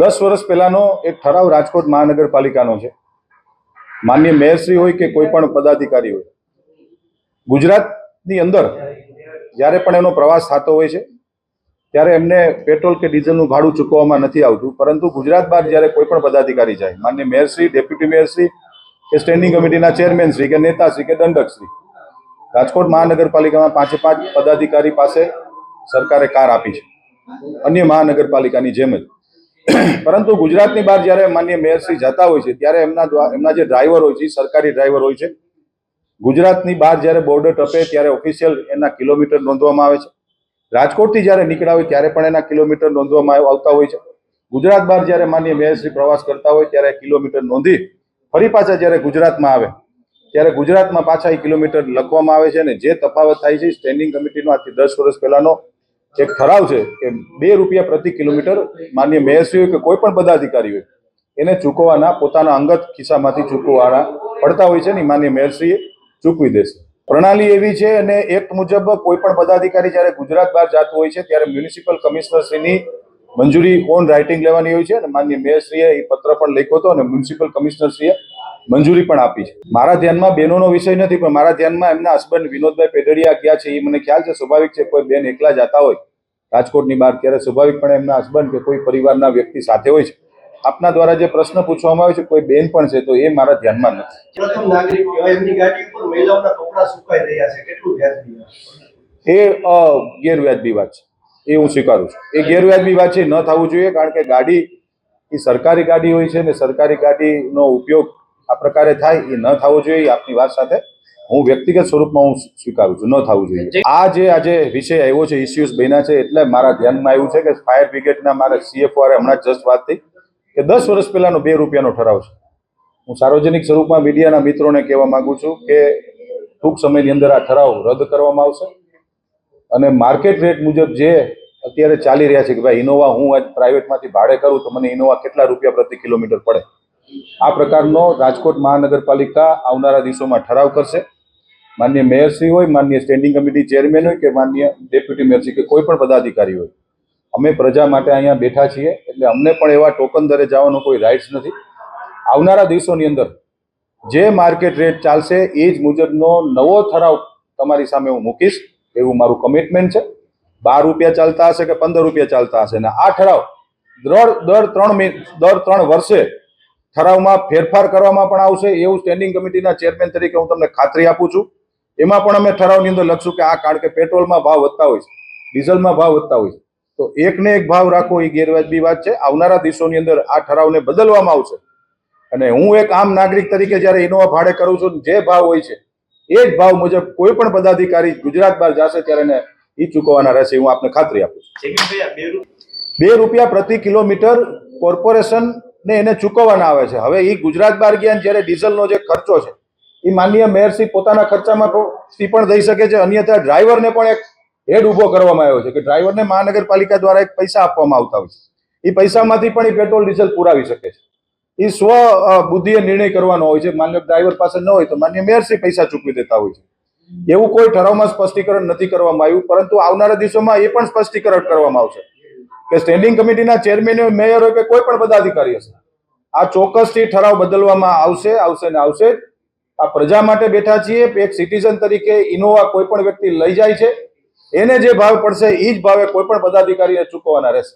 દસ વર્ષ પહેલાનો એક ઠરાવ રાજકોટ મહાનગરપાલિકાનો છે. માન્ય મેયરશ્રી હોય કે કોઈ પણ પદાધિકારી હોય. ગુજરાતની અંદર જ્યારે પણ એનો પ્રવાસ થતો હોય છે, ત્યારે એમને પેટ્રોલ કે ડીઝલનું ભાડું ચૂકવવામાં નથી આવતું. પરંતુ ગુજરાત બહાર જ્યારે કોઈ પણ પદાધિકારી જાય, માન્ય મેયરશ્રી, ડેપ્યુટી મેયરશ્રી કે સ્ટેન્ડિંગ કમિટીના ચેરમેનશ્રી કે નેતાશ્રી કે દંડકશ્રી, રાજકોટ મહાનગરપાલિકામાં પાંચે પાંચ પદાધિકારી પાસે સરકારે કાર આપી છે. અન્ય મહાનગરપાલિકાની જેમ જ. પરંતુ ગુજરાતની બહાર જ્યારે માન્ય મેયરશ્રી જતા હોય છે, ત્યારે એમના એમના જે ડ્રાઈવર હોય છે સરકારી ડ્રાઈવર હોય છે. ગુજરાતની બહાર જ્યારે બોર્ડર ટપે ત્યારે ઓફિશિયલ એના કિલોમીટર નોંધવામાં આવે છે. રાજકોટથી જ્યારે નીકળ્યા ત્યારે પણ એના કિલોમીટર નોંધવામાં આવ- આવતા હોય છે. ગુજરાત બહાર જ્યારે માન્ય મેયરશ્રી પ્રવાસ કરતા હોય ત્યારે કિલોમીટર નોંધી ફરી પાછા જ્યારે ગુજરાતમાં આવે, ત્યારે ગુજરાતમાં પાછા એ કિલોમીટર લખવામાં આવે છે અને જે તફાવત થાય છે સ્ટેન્ડિંગ કમિટીનો આજથી દસ વર્ષ પહેલાનો એક ઠરાવ છે કે બે રૂપિયા પ્રતિ કિલોમીટર માન્ય મેયરશ્રી હોય કે કોઈ પણ પદાધિકારી હોય, એને ચૂકવવાના પોતાના અંગત ખિસ્સામાંથી ચૂકવવાના પડતા હોય છે ને માન્ય મેયરશ્રીએ ચૂકવી દેશે. પ્રણાલી એવી છે અને એક્ટ મુજબ કોઈ પણ પદાધિકારી જ્યારે ગુજરાત બહાર જતું હોય છે ત્યારે મ્યુનિસિપલ કમિશનરશ્રીની મંજૂરી ઓન રાઇટિંગ લેવાની હોય છે અને માન્ય મેયરશ્રીએ એ પત્ર પણ લખ્યો હતો અને મ્યુનિસિપલ કમિશનરશ્રીએ મંજૂરી પણ આપી છે. મારા ધ્યાનમાં બહેનોનો વિષય નથી પણ મારા ધ્યાનમાં એમના હસબન્ડ વિનોદભાઈ પેઢડિયા ક્યાં છે. એ મને ખ્યાલ છે સ્વાભાવિક છે કોઈ બેન એકલા જતા હોય રાજકોટની બહાર ત્યારે સ્વાભાવિકપણે એમના હસબન્ડ કે કોઈ પરિવારના વ્યક્તિ સાથે હોય છે. આપના દ્વારા જે પ્રશ્ન પૂછવામાં આવે છે કોઈ બેન પણ છે તો એ મારા ધ્યાનમાં નથી. પ્રથમ નાગરિક એમની ગાડી ઉપર મહિલાઓના કપડા સુકાઈ રહ્યા છે. કેટલું વ્યાજબી એ ગેરવ્યાજબી વાત છે. એ હું સ્વીકારું છું. એ ગેરવ્યાજબી વાત છે ન થવું જોઈએ કારણ કે ગાડી એ સરકારી ગાડી હોય છે ને સરકારી ગાડીનો ઉપયોગ આ પ્રકારે થાય એ ન થવો જોઈએ આપની વાત સાથે હું વ્યક્તિગત સ્વરૂપમાં હું સ્વીકારું છું ન થવું જોઈએ. આ જે આજે વિષય આવ્યો છે ઇસ્યુઝ બન્યા છે એટલે મારા ધ્યાનમાં આવ્યું છે કે ફાયર બ્રિગેડના મારા સીએફઓ હમણાં જસ્ટ વાત થઈ કે દસ વર્ષ પહેલાનો બે રૂપિયાનો ઠરાવ છે. હું સાર્વજનિક સ્વરૂપમાં મીડિયાના મિત્રોને કહેવા માગું છું કે ટૂંક સમયની અંદર આ ઠરાવ રદ કરવામાં આવશે અને માર્કેટ રેટ મુજબ જે અત્યારે ચાલી રહ્યા છે કે ભાઈ ઇનોવા હું આજ પ્રાઇવેટમાંથી ભાડે કરું તો મને ઇનોવા કેટલા રૂપિયા પ્રતિ કિલોમીટર પડે? આ પ્રકારનો રાજકોટ મહાનગરપાલિકા આવનારા દિવસોમાં ઠરાવ કરશે. માન્ય મેયરશ્રી હોય માન્ય સ્ટેન્ડિંગ કમિટી ચેરમેન હોય કે માન્ય ડેપ્યુટી મેયરશ્રી કે કોઈ પણ પદાધિકારી હોય. અમે પ્રજા માટે અહીંયા બેઠા છીએ એટલે અમને પણ એવા ટોકન દરે જવાનો કોઈ રાઇટ્સ નથી. આવનારા દિવસોની અંદર જે માર્કેટ રેટ ચાલશે એ જ મુજબનો નવો ઠરાવ તમારી સામે હું મૂકીશ. એવું મારું કમિટમેન્ટ છે. બાર રૂપિયા ચાલતા હશે કે પંદર રૂપિયા ચાલતા હશે? ને આ ઠરાવ દર દર ત્રણ દર ત્રણ વર્ષે ઠરાવમાં ફેરફાર કરવામાં પણ આવશે એવું સ્ટેન્ડિંગ કમિટીના ચેરમેન તરીકે હું તમને ખાતરી આપું છું. એમાં પણ અમે ઠરાવની અંદર લખશું કે આ કારણ કે પેટ્રોલમાં ભાવ વધતા હોય છે ડીઝલમાં ભાવ વધતા હોય છે. તો એકને એક ભાવ રાખવો એ ગેરવાજબી વાત છે. આવનારા દિવસોની અંદર આ ઠરાવને બદલવામાં આવશે. અને હું એક આમ નાગરિક તરીકે જ્યારે ઇનોવા ભાડે કરું છું જે ભાવ હોય છે એ જ ભાવ મુજબ કોઈ પણ પદાધિકારી ગુજરાત બહાર જશે ત્યારે એને એ ચૂકવવાના રહેશે હું આપને ખાતરી આપું છું. બે બે રૂપિયા પ્રતિ કિલોમીટર કોર્પોરેશન ને એને ચૂકવવાના આવે છે. હવે એ ગુજરાત બહાર ગયા જ્યારે ડીઝલનો જે ખર્ચો છે એ માનનીય મેયરશ્રી પોતાના ખર્ચામાં ફી પણ દઈ શકે છે. અન્યથા ડ્રાઈવરને પણ એક હેડ ઊભો કરવામાં આવ્યો છે કે ડ્રાઈવરને મહાનગરપાલિકા દ્વારા એક પૈસા આપવામાં આવતા હોય છે. એ પૈસામાંથી પણ એ પેટ્રોલ, ડીઝલ પુરાવી શકે છે. એ સ્વ બુદ્ધિએ નિર્ણય કરવાનો હોય છે. માન્ય ડ્રાઈવર પાસે ન હોય તો માન્ય મેયરશ્રી પૈસા ચૂકવી દેતા હોય છે. એવું કોઈ ઠરાવમાં સ્પષ્ટીકરણ નથી કરવામાં આવ્યું, પરંતુ આવનારા દિવસોમાં એ પણ સ્પષ્ટીકરણ કરવામાં આવશે. કે સ્ટેન્ડિંગ કમિટીના ચેરમેન હોય મેયર હોય કે કોઈ પણ પદાધિકારી હશે, આ ચોક્કસથી ઠરાવ બદલવામાં આવશે આવશે ને આવશે. આ પ્રજા માટે બેઠા છીએ, એક સિટીઝન તરીકે ઇનોવા કોઈ પણ વ્યક્તિ લઈ જાય છે, એને જે ભાવ પડશે એ જ ભાવે કોઈ પણ પદાધિકારીને ચૂકવવાના રહેશે.